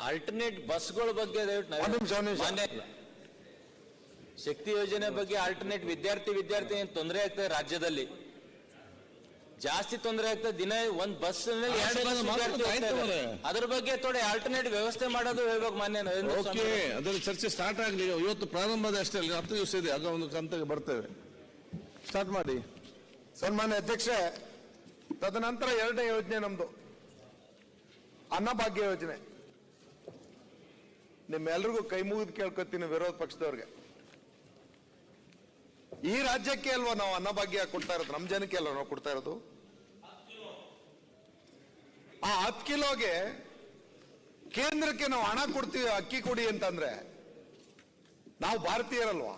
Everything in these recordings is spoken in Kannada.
ಆಲ್ಟರ್ನೇಟ್ ಬಸ್ಗಳ ಬಗ್ಗೆ ದಯವಿಟ್ಟು ಶಕ್ತಿ ಯೋಜನೆ ಬಗ್ಗೆ ಆಲ್ಟರ್ನೇಟ್ ವಿದ್ಯಾರ್ಥಿ ವಿದ್ಯಾರ್ಥಿ ಏನ್ ತೊಂದರೆ ಆಗ್ತದೆ ರಾಜ್ಯದಲ್ಲಿ? ಜಾಸ್ತಿ ತೊಂದರೆ ಆಗ್ತದೆ ದಿನ ಒಂದ್ ಬಸ್. ಅದ್ರ ಬಗ್ಗೆ ಥೋಡೆ ಆಲ್ಟರ್ನೇಟ್ ವ್ಯವಸ್ಥೆ ಮಾಡೋದು ಹೇಳ್ಬೇಕು ಮಾನ್ಯ ನರೇಂದ್ರ ಓಕೆ. ಅದರ ಚರ್ಚೆ ಸ್ಟಾರ್ಟ್ ಆಗಲಿ. ಇವತ್ತು ಪ್ರಾರಂಭದ ಅಷ್ಟೇ ಅಲ್ಲಿ ಹತ್ತು ದಿವಸ ಇದೆ ಆಗ ಒಂದು ಕಂತಿಗೆ ಬರ್ತೇವೆ. ಸ್ಟಾರ್ಟ್ ಮಾಡಿ. ಸನ್ಮಾನ್ಯ ಅಧ್ಯಕ್ಷ ತದನಂತರ ಎರಡನೇ ಯೋಜನೆ ನಮ್ದು. ಅನ್ನಭಾಗ್ಯ ಯೋಜನೆ. ನಿಮ್ಮೆಲ್ರಿಗೂ ಕೈ ಮುಗಿದು ಕೇಳ್ಕೊತೀನಿ ವಿರೋಧ ಪಕ್ಷದವ್ರಿಗೆ. ಈ ರಾಜ್ಯಕ್ಕೆ ಅಲ್ವಾ ನಾವು ಅನ್ನಭಾಗ್ಯ ಕೊಡ್ತಾ ಇರೋದು? ನಮ್ಮ ಜನಕ್ಕೆ ಅಲ್ವಾ ನಾವು ಕೊಡ್ತಾ ಇರೋದು? ಆ ಹತ್ತು ಕಿಲೋಗೆ ಕೇಂದ್ರಕ್ಕೆ ನಾವು ಹಣ ಕೊಡ್ತೀವಿ, ಅಕ್ಕಿ ಕೊಡಿ ಅಂತಂದ್ರೆ ನಾವು ಭಾರತೀಯರಲ್ವಾ?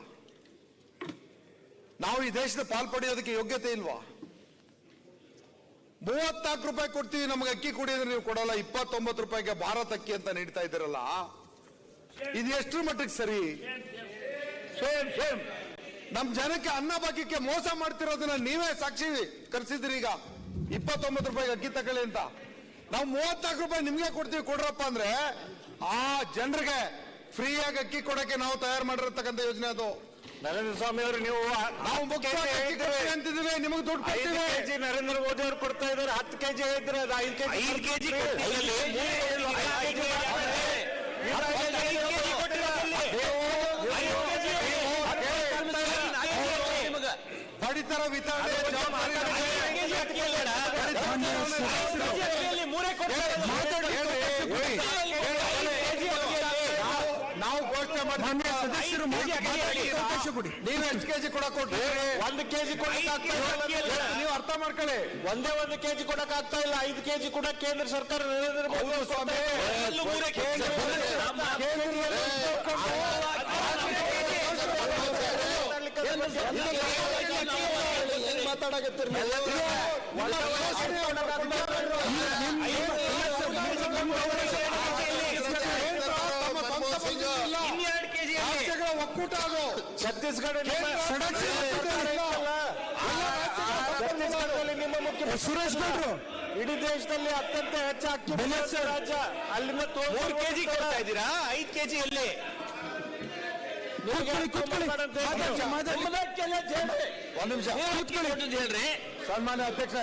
ನಾವು ಈ ದೇಶದ ಪಾಲ್ ಪಡೆಯೋದಕ್ಕೆ ಯೋಗ್ಯತೆ ಇಲ್ವಾ? ಮೂವತ್ನಾಲ್ಕು ರೂಪಾಯಿ ಕೊಡ್ತೀವಿ, ನಮಗೆ ಅಕ್ಕಿ ಕೊಡಿ ಅಂದ್ರೆ ನೀವು ಕೊಡಲ್ಲ, ಇಪ್ಪತ್ತೊಂಬತ್ತು ರೂಪಾಯಿಗೆ ಭಾರತ ಅಕ್ಕಿ ಅಂತ ನೀಡ್ತಾ ಇದ್ದೀರಲ್ಲ? ಇದು ಎಷ್ಟರ ಮಟ್ಟಿಗೆ ಸರಿ? ಸೇಮ್ ಸೇಮ್ ನಮ್ ಜನಕ್ಕೆ ಅನ್ನ ಭಾಗ್ಯಕ್ಕೆ ಮೋಸ ಮಾಡ್ತಿರೋದನ್ನ ನೀವೇ ಸಾಕ್ಷಿ ಕರ್ಸಿದ್ರಿ ಈಗ. ಇಪ್ಪತ್ತೊಂಬತ್ತು ರೂಪಾಯಿ ಅಕ್ಕಿ ತಗೊಳ್ಳಿ ಅಂತ. ನಾವು ಮೂವತ್ನಾಲ್ಕು ರೂಪಾಯಿ ನಿಮ್ಗೆ ಕೊಡ್ತೀವಿ ಕೊಡ್ರಪ್ಪ ಅಂದ್ರೆ ಆ ಜನರಿಗೆ ಫ್ರೀಯಾಗಿ ಅಕ್ಕಿ ಕೊಡಕ್ಕೆ ನಾವು ತಯಾರು ಮಾಡಿರತಕ್ಕಂಥ ಯೋಜನೆ ಅದು. ನರೇಂದ್ರ ಸ್ವಾಮಿ ಅವರು ನೀವು ನಾವು ಅಂತಿದ್ದೀವಿ ನಿಮಗೆ ದುಡ್ಡು ಕೆಜಿ ನರೇಂದ್ರ ಮೋದಿ ಅವರು ಕೊಡ್ತಾ ಇದ್ದಾರೆ ಹತ್ತು ಕೆಜಿ ಜಿ ಅದು ಐದು ಕೆಜಿ ಐದು ಕೆಜಿ ಪಡಿತರ ವಿತರಣೆ. ನಾವು ಘೋಷಣೆ ಮಾಡಿ ಸದಸ್ಯರು ನೀವು ಎಷ್ಟು ಕೆಜಿ ಕೂಡ ಕೊಟ್ರಿ ಒಂದು ಕೆಜಿ ನೀವು ಅರ್ಥ ಮಾಡ್ಕೊಳ್ಳಿ ಒಂದೇ ಒಂದು ಕೆಜಿ ಕೊಡಕ್ ಆಗ್ತಾ ಇಲ್ಲ ಐದು ಕೆಜಿ ಕೂಡ ಕೇಂದ್ರ ಸರ್ಕಾರ ನರೇಂದ್ರ ಮೋದಿ ಸ್ವಾಮಿ. ಕೇಂದ್ರ- ಮಾತಾಡಕತ್ತೀರಿ ಒಕ್ಕೂಟ ಅದು ಛತ್ತೀಸ್ಗಢ ಛತ್ತೀಸ್ಗಢದಲ್ಲಿ ನಿಮ್ಮ ಮುಖ್ಯ ಸುರೇಶ್ ಭಟ್ರು. ಇಡೀ ದೇಶದಲ್ಲಿ ಅತ್ಯಂತ ಹೆಚ್ಚು ಅಕ್ಕಿ ರಾಜ್ಯ. ಅಲ್ಲಿಂದ ಮೂರು ಕೆಜಿ ಕೊಡ್ತಾ ಇದ್ದೀರಾ? ಐದು ಕೆಜಿ ಎಲ್ಲಿ ಒಂದ್ ನಿಮಿಷ ಹೇಳ್ರಿ. ಸನ್ಮಾನ್ಯ ಅಧ್ಯಕ್ಷ